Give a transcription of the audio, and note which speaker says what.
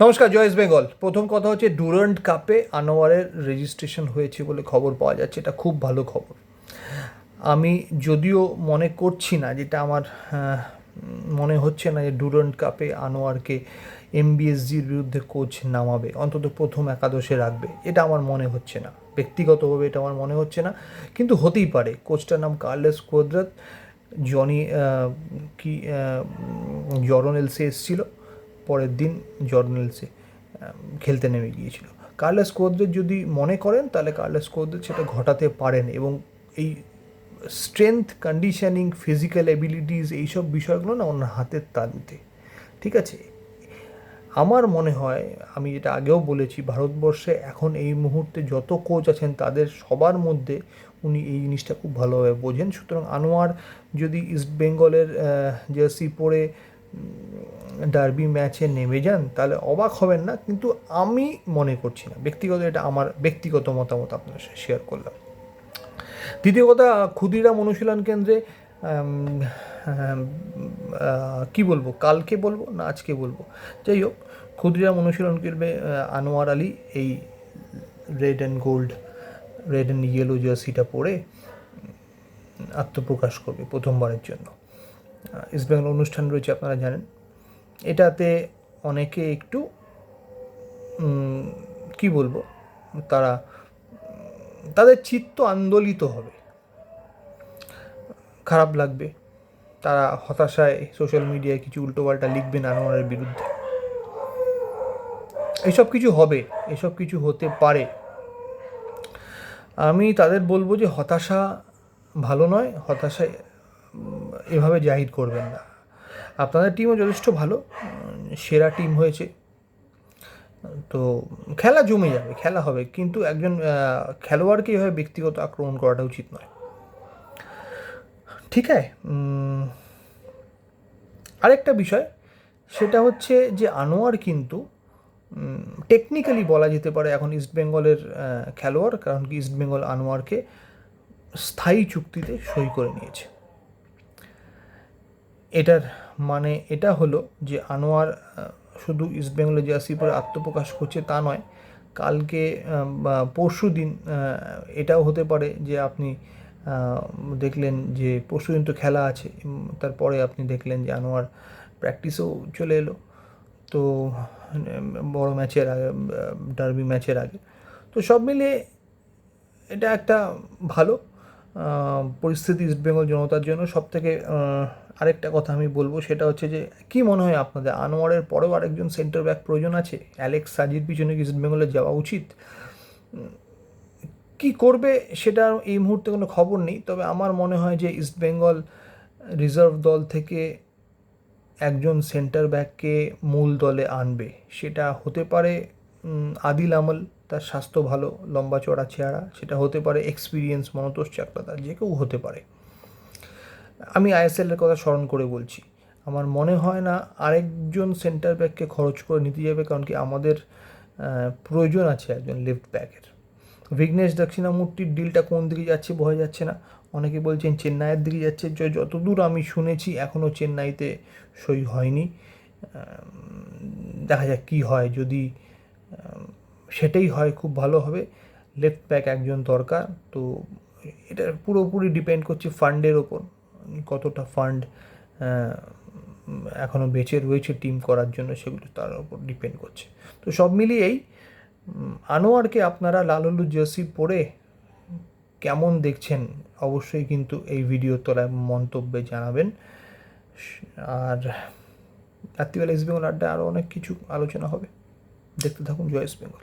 Speaker 1: নমস্কার জয়েস বেঙ্গল। প্রথম কথা হচ্ছে ডুরান্ট কাপে আনোয়ারের রেজিস্ট্রেশন হয়েছে বলে খবর পাওয়া যাচ্ছে। এটা খুব ভালো খবর। আমি যদিও মনে করছি না, যেটা আমার মনে হচ্ছে না যে ডুরান্ট কাপে আনোয়ারকে এমবিএসজির বিরুদ্ধে কোচ নামাবে, অন্তত প্রথম একাদশে রাখবে। এটা আমার মনে হচ্ছে না। ব্যক্তিগতভাবে এটা আমার মনে হচ্ছে না, কিন্তু হতেই পারে। কোচটার নাম কার্লেস কোদ্রাত জনি কি জরন এলসে এসেছিল। পরের দিন জর্ন এলসে খেলতে নেমে গিয়েছিল। কার্লেস কোদ্রের যদি মনে করেন, তাহলে কার্লেস কোদ্রের সেটা ঘটাতে পারেন এবং এই স্ট্রেংথ কন্ডিশনিং ফিজিক্যাল এবিলিটিস এইসব বিষয়গুলো না ওনার হাতের তালুতে। ঠিক আছে? আমার মনে হয়, আমি যেটা আগেও বলেছি, ভারতবর্ষে এখন এই মুহূর্তে যত কোচ আছেন, তাদের সবার মধ্যে উনি এই জিনিসটা খুব ভালোভাবে বোঝেন। সুতরাং আনোয়ার যদি ইস্ট বেঙ্গলের জার্সি পরে ডার্বি ম্যাচে নেমে যান, তাহলে অবাক হবেন না, কিন্তু আমি মনে করছি না। ব্যক্তিগত এটা আমার ব্যক্তিগত মতামত আপনার সাথে শেয়ার করলাম। দ্বিতীয় কথা, ক্ষুদিরাম অনুশীলন কেন্দ্রে কি বলব, কালকে বলব না আজকে বলব? যাই হোক, ক্ষুদিরাম অনুশীলন কেন্দ্রে আনোয়ার আলী, এই red and gold red and yellow জার্সিটা পরে আত্মপ্রকাশ করবে প্রথমবারের জন্য। ইস্টবেঙ্গল অনুষ্ঠান রয়েছে, আপনারা জানেন। এটাতে অনেকে একটু কি বলব, তারা, তাদের চিত্ত আন্দোলিত হবে। খারাপ লাগবে। তারা হতাশায় সোশ্যাল মিডিয়ায় কিছু উল্টোপাল্টা লিখবেন আনোয়ারের বিরুদ্ধে। এসব কিছু হবে, এসব কিছু হতে পারে। আমি তাদের বলব যে হতাশা ভালো নয়, হতাশায় এভাবে জাহির করবেন না। আপনাদের টিমও যথেষ্ট ভালো সেরা টিম হয়েছে। তো খেলা জমে যাবে, খেলা হবে, কিন্তু একজন খেলোয়াড়কে এভাবে ব্যক্তিগত আক্রমণ করাটা উচিত নয়। ঠিক আছে আরেকটা বিষয়, সেটা হচ্ছে যে আনোয়ার কিন্তু টেকনিক্যালি বলা যেতে পারে এখন ইস্টবেঙ্গলের খেলোয়াড়, কারণ কি ইস্টবেঙ্গল আনোয়ারকে স্থায়ী চুক্তিতে সই করে নিয়েছে। এটার মানে এটা হলো যে আনোয়ার শুধু ইস্টবেঙ্গলের জার্সি পরে আত্মপ্রকাশ করছে তা নয়, কালকে পরশু দিন এটাও হতে পারে যে আপনি দেখলেন যে পরশু দিন তো খেলা আছে তারপরে আপনি দেখলেন যে আনোয়ার প্র্যাকটিসেও চলে এলো। তো বড় ম্যাচের আগে ডার্বি ম্যাচের আগে। তো সব মিলিয়ে এটা একটা ভালো পরিস্থিতি ইস্টবেঙ্গল জনতার জন্য সব থেকে আরেকটা কথা আমি বলব, সেটা হচ্ছে যে, কি মনে হয় আপনাদের? আনোয়ারের পরেও আরেকজন সেন্টার ব্যাক প্রয়োজন আছে? অ্যালেক্স সাজির পিছনে কি ইস্টবেঙ্গলে যাওয়া উচিত? কি করবে সেটা এই মুহূর্তে কোনো খবর নেই, তবে আমার মনে হয় যে ইস্টবেঙ্গল রিজার্ভ দল থেকে একজন সেন্টার ব্যাককে মূল দলে আনবে। সেটা হতে পারে আদিল আমল, তার স্বাস্থ্য ভালো, লম্বা চড়া চেহারা, সেটা হতে পারে এক্সপিরিয়েন্স মনতোষ চাকলাদা যে কেউ হতে পারে। আমি আইএসএল এর কথা স্মরণ করে বলছি। আমার মনে হয় না আরেকজন সেন্টার ব্যাককে খরচ করে নিতে যাবে, কারণ কি আমাদের প্রয়োজন আছে একজন লেফট ব্যাকের বিঘ্নেশ দক্ষিণামূর্তির ডিলটা কোন দিকে যাচ্ছে বোঝা যাচ্ছে না। অনেকে বলছেন চেন্নাইয়ের দিকে যাচ্ছে। যতদূর আমি শুনেছি এখনও চেন্নাইতে সই হয়নি। দেখা যাক কী হয়। যদি সেটাই হয়, খুব ভালো হবে। লেফট ব্যাক একজন দরকার। তো এটা পুরোপুরি ডিপেন্ড করছে ফান্ডের ওপর। কতটা ফান্ড এখনও বেঁচে রয়েছে টিম করার জন্য সেগুলো তার উপর ডিপেন্ড করছে। তো সব মিলিয়েই আনোয়ারকে আপনারা লাল হলুদ জার্সি পরে কেমন দেখছেন? অবশ্যই কিন্তু এই ভিডিও তলায় মন্তব্যে জানাবেন। আর রাত্রিবেলা ইস্ট বেঙ্গল আড্ডা আরও অনেক কিছু আলোচনা হবে। দেখতে থাকুন জয় ইস্ট বেঙ্গল